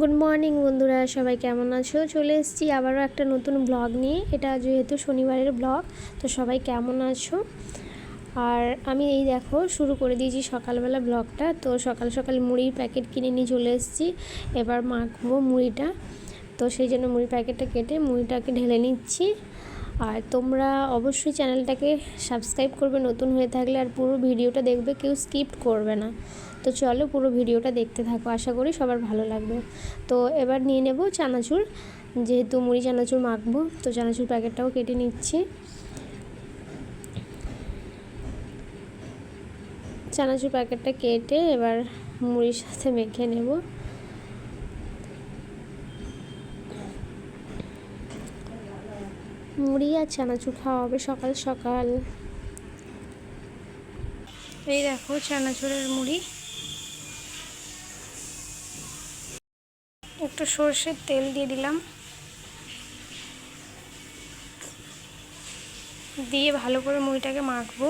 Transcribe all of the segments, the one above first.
Good morning বন্ধুরা। সবাই কেমন আছো? চলে এসেছি আবারও একটা নতুন ব্লগ নিয়ে। এটা যেহেতু শনিবারের ব্লগ তো সবাই কেমন আছো? আর আমি এই দেখো, শুরু করে দিয়েছি সকালবেলা ব্লগটা তো সকাল সকাল মুড়ির প্যাকেট কিনে নিয়ে চলে এসেছি। এবার মাখবো মুড়িটা। তো সেই জন্য মুড়ির প্যাকেটটা কেটে মুড়িটাকে ঢেলে নিচ্ছি। আর তোমরা অবশ্যই চ্যানেলটাকে সাবস্ক্রাইব করবে। নতুন হয়ে থাকলে আর পুরো ভিডিওটা দেখবে, কেউ স্কিপ করবে না। তো চলো পুরো ভিডিওটা দেখতে থাকো, আশা করি সবার ভালো লাগবে। তো এবার নিয়ে নেব চানাচুর, যেহেতু মুড়ি চানাচুর মাখবো, তো চানাচুর প্যাকেটটাও কেটে নিচ্ছি। চানাচুর প্যাকেটটা কেটে এবার মুড়ির সাথে মেখে নেব। মুড়ি আর চানাচুর খাওয়া হবে সকাল সকাল। এই দেখো চানাচুরের মুড়ি। একটু সর্ষের তেল দিয়ে দিলাম। দিয়ে ভালো করে মুড়িটাকে মাখবো।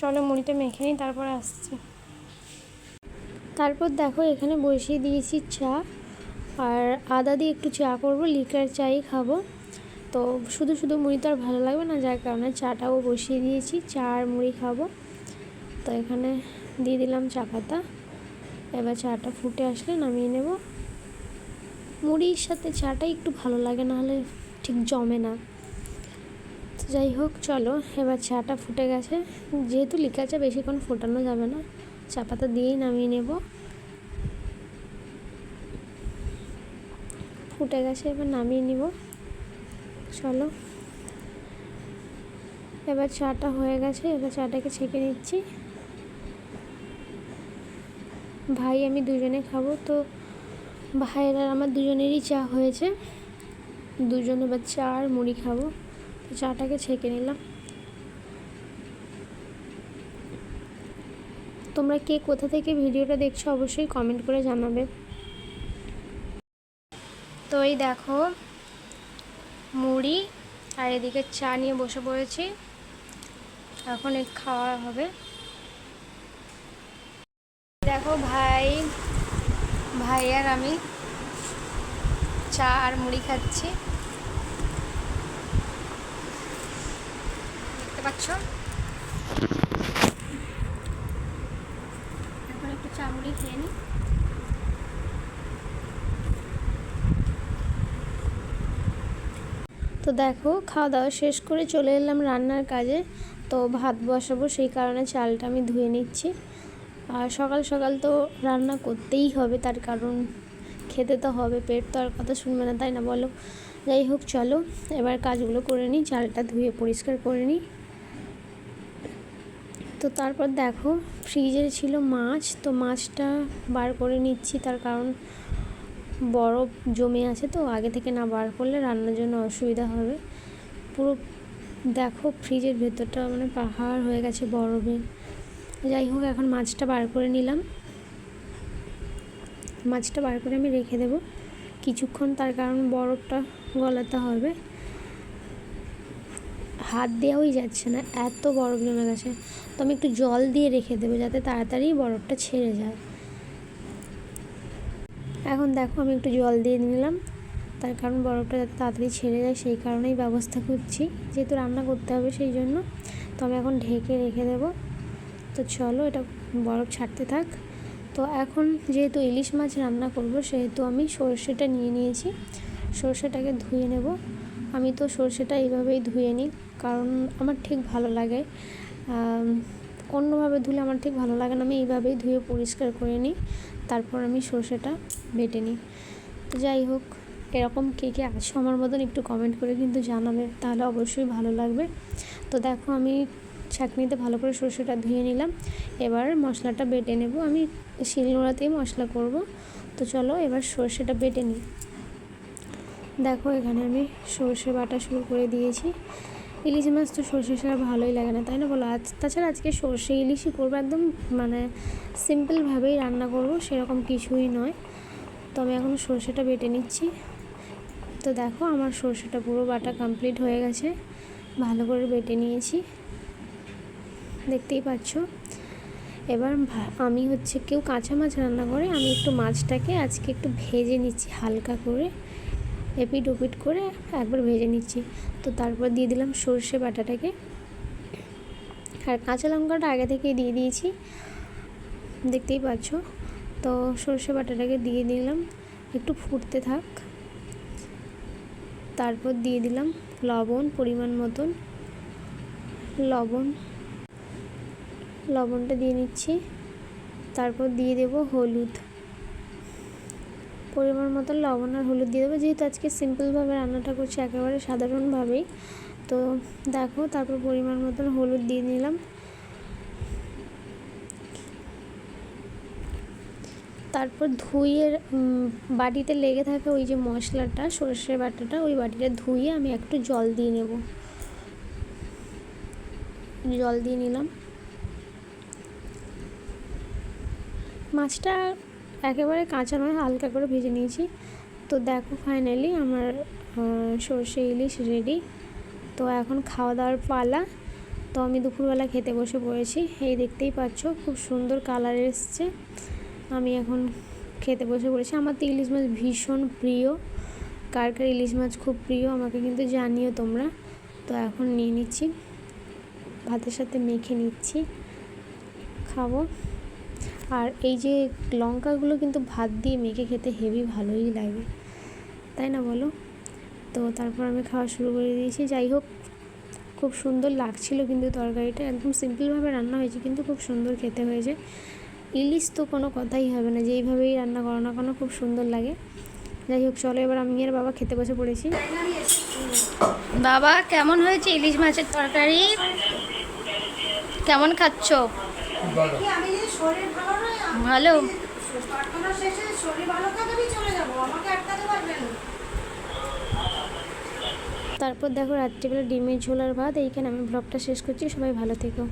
চলো মুড়িটা মেখে নিই, তারপর আসছি। তারপর দেখো এখানে বসিয়ে দিয়েছি চা। আর আদা দিয়ে একটু চা করব, লিকার চাই খাব। তো শুধু শুধু মুড়ি তো আর ভালো লাগবে না, যার কারণে চাটাও বসিয়ে দিয়েছি, চা আর মুড়ি খাব। তো এখানে দিয়ে দিলাম চা পাতা। এবার চাটা ফুটে আসলে নামিয়ে নেব। মুড়ির সাথে চাটা একটু ভালো লাগে, না হলে ঠিক জমে না। তো যাই হোক, চলো, এবার চাটা ফুটে গেছে। যেহেতু লিকা চা বেশিক্ষণ ফোটানো যাবে না, চা পাতা দিয়েই নামিয়ে নেব। ফুটে গেছে, এবার নামিয়ে নিব। চলো। এবার চাটা হয়ে গেছে, এবার চাটাকে ছেঁকে নিচ্ছি। ভাই, আমি দুজনে খাব, তো ভাইয়ের আর আমার দুজনেরই চা হয়েছে। দুজন এবার চা আর মুড়ি খাব। তো চাটাকে ছেঁকে নিলাম। তোমরা কে কোথা থেকে ভিডিওটা দেখছ, অবশ্যই কমেন্ট করে জানাবে। তো এই দেখো, মুড়ি আর এদিকে চা নিয়ে বসে পড়েছি। এখন খাওয়া হবে। দেখো ভাই ভাই আর আমি চা আর মুড়ি খাচ্ছি। দেখতে পাচ্ছ? এখন একটু চা মুড়ি খেয়ে নিই। তো দেখো, খাওয়া দাওয়া শেষ করে চলে এলাম রান্নার কাজে। তো ভাত বসাবো, সেই কারণে চালটা আমি ধুয়ে নিচ্ছি। আর সকাল সকাল তো রান্না করতেই হবে, তার কারণ খেতে তো হবে, পেট তো আর কথা শুনবে না, তাই না বলো? যাই হোক, চলো, এবার কাজগুলো করে নিই, চালটা ধুয়ে পরিষ্কার করে নিই। তো তারপর দেখো, ফ্রিজে ছিল মাছ, তো মাছটা বার করে নিচ্ছি, তার কারণ বরফ জমে আছে তো, আগে থেকে না বার করলে রান্নার জন্য অসুবিধা হবে। পুরো দেখো ফ্রিজের ভেতরটা মানে পাহাড় হয়ে গেছে বরফে। যাই হোক, এখন মাছটা বার করে নিলাম। মাছটা বার করে আমি রেখে দেব। কিছুক্ষণ তার কারণ বরফটা গলাতে হবে। হাত দেওয়াই যাচ্ছে না, এত বরফ জমে গেছে। তো আমি একটু জল দিয়ে রেখে দেবো যাতে তাড়াতাড়ি বরফটা ছেড়ে যায়। এখন দেখো আমি একটু জল দিয়ে নিলাম। তার কারণ বরফটা যাতে তাড়াতাড়ি ছেড়ে যায়, সেই কারণেই ব্যবস্থা করছি। যেহেতু রান্না করতে হবে সেই জন্য, তো আমি এখন ঢেকে রেখে দেবো। তো চলো এটা বরফ ছাড়তে থাক। তো এখন যেহেতু ইলিশ মাছ রান্না করব, সেহেতু আমি সর্ষেটা নিয়ে নিয়েছি। সর্ষেটাকে ধুয়ে নেব। আমি তো সর্ষেটা এইভাবেই ধুয়ে নিই, কারণ আমার ঠিক ভালো লাগে। অন্যভাবে ধুলে আমার ঠিক ভালো লাগে না, আমি এইভাবেই ধুয়ে পরিষ্কার করে নিই। তারপর আমি সর্ষেটা বেটে নিই। তো যাই হোক, এরকম কে কে আছো আমার মতন একটু কমেন্ট করে কিন্তু জানাবে, তাহলে অবশ্যই ভালো লাগবে। তো দেখো, আমি ছাঁকনিতে ভালো করে সর্ষেটা ধুয়ে নিলাম। এবার মশলাটা বেটে নেব। আমি শিলনোড়াতেই মশলা করব। তো চলো, এবার সর্ষেটা বেটে নিই। দেখো, এখানে আমি সর্ষে বাটা শুরু করে দিয়েছি। ইলিশ মাছ তো সর্ষে ছাড়া ভালোই লাগে না, তাই না বলো? আজ তাছাড়া আজকে সর্ষে ইলিশই করব, একদম মানে সিম্পলভাবেই রান্না করব, সেরকম কিছুই নয়। তো আমি এখন সর্ষেটা বেটে নিচ্ছি। তো দেখো আমার সর্ষেটা পুরো বাটা কমপ্লিট হয়ে গেছে, ভালো করে বেটে নিয়েছি। দেখতেই পাচ্ছ? এবার আমি হচ্ছে কেউ কাঁচা মাছ রান্না করে, আমি একটু মাছটাকে আজকে একটু ভেজে নিচ্ছি হালকা করে। এপিট ওপিট করে একবার ভেজে নিচ্ছি। তো তারপর দিয়ে দিলাম সর্ষে বাটাটাকে। আর কাঁচা লঙ্কাটা আগে থেকেই দিয়ে দিয়েছি। দেখতেই পাচ্ছ? তো সর্ষে বাটাটাকে দিয়ে দিলাম। একটু ফুটতে থাক। তারপর দিয়ে দিলাম লবণ পরিমাণ মতন। লবণ। লবণটা দিয়ে নিচ্ছি। তারপর দিয়ে দেব হলুদ। পরিমাণ মতন লবণ আর হলুদ দিয়ে দেবো। যেহেতু আজকে সিম্পলভাবে রান্নাটা করছি, একেবারে সাধারণভাবেই। তো দেখো, তারপর পরিমাণ মতন হলুদ দিয়ে নিলাম। তারপর ধুয়ে বাটিতে লেগে থাকে ওই যে মশলাটা সর্ষে বাটাটা, ওই বাটিটা ধুয়ে আমি একটু জল দিয়ে নেব। জল দিয়ে নিলাম। মাছটা একেবারে কাঁচা নয় হালকা করে ভেজে নিয়েছি। তো দেখো ফাইনালি আমার সর্ষে ইলিশ রেডি তো এখন খাওয়া দাওয়ার পালা। তো আমি দুপুরবেলা খেতে বসে পড়েছি। এই দেখতেই পাচ্ছ খুব সুন্দর কালার এসছে। আমি এখন খেতে বসে পড়েছি। আমার তো ইলিশ মাছ ভীষণ প্রিয়। কার কার ইলিশ মাছ খুব প্রিয় আমাকে কিন্তু জানিও তোমরা। তো এখন নিয়ে নিচ্ছি। ভাতের সাথে মেখে নিচ্ছি। খাব। আর এই যে লঙ্কাগুলো কিন্তু ভাত দিয়ে মেখে খেতে হেভি ভালোই লাগে। তাই না বলো? তো তারপর আমি খাওয়া শুরু করে দিয়েছি। যাই হোক, খুব সুন্দর লাগছিল কিন্তু তরকারিটা। একদম সিম্পলভাবে রান্না হয়েছে কিন্তু খুব সুন্দর খেতে হয়েছে। ইলিশ তো কোনো কথাই হবে না, যেইভাবেই রান্না করো না কেন খুব সুন্দর লাগে। যাই হোক, চলো এবার আমি আর বাবা খেতে বসে পড়েছি। বাবা, কেমন হয়েছে ইলিশ মাছের তরকারি? কেমন খাচ্ছ? ভালো। তারপর দেখো রাত্রিবেলা ডিমের ঝোলার ভাত। এইখানে আমি ব্লগটা শেষ করছি। সবাই ভালো থেকো।